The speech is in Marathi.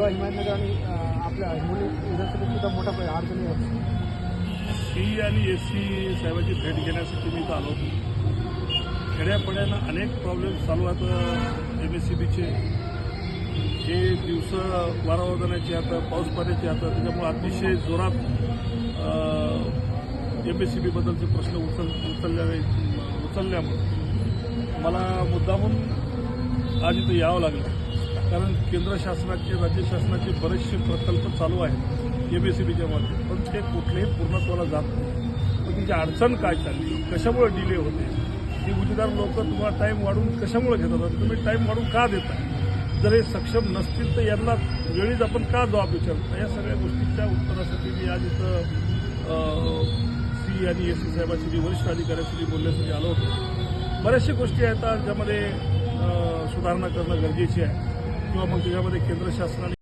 किंवा हिमायतनगर आणि आपल्या हिंगोली विधानसभेत सुद्धा मोठा प- अडचणी होत सी आणि एस सी साहेबांची भेट घेण्यासाठी मी इथं आलो. होतो खेड्यापड्यानं अनेक प्रॉब्लेम चालू आहेत एम एस सी बीचे हे दिवस वारावदानाची आता पाऊस पाण्याचे आता त्याच्यामुळे अतिशय जोरात एम एस सी बीबद्दलचे प्रश्न उचल उचलल्या उचलल्यामुळे. मला मुद्दामून आज इथं यावं लागलं. कारण केंद्र शासनाचे राज्य शासनाचे बरेचसे प्रकल्प चालू आहेत एम एस बीच्या मध्ये पण ते कुठलेही पूर्णत्वाला जात नाही. पण तिची अडचण काय चालली? कशामुळे डिले होते? ही गुजरात लोक तुम्हाला टाईम वाढून कशामुळे घेतात? तुम्ही टाईम वाढून का देता जर हे सक्षम नसतील तर यांना वेळीच आपण का जबाब विचारतो? या सगळ्या गोष्टींच्या उत्तरासाठी मी आज इथं सी आणि एस सी साहेबांशी जी वरिष्ठ अधिकाऱ्यांशी बोलण्यासाठी आलो होतो. बऱ्याचशा गोष्टी आहेत आज ज्यामध्ये सुधारणा करणं गरजेची आहे. किंवा मग त्याच्यामध्ये केंद्र शासनाने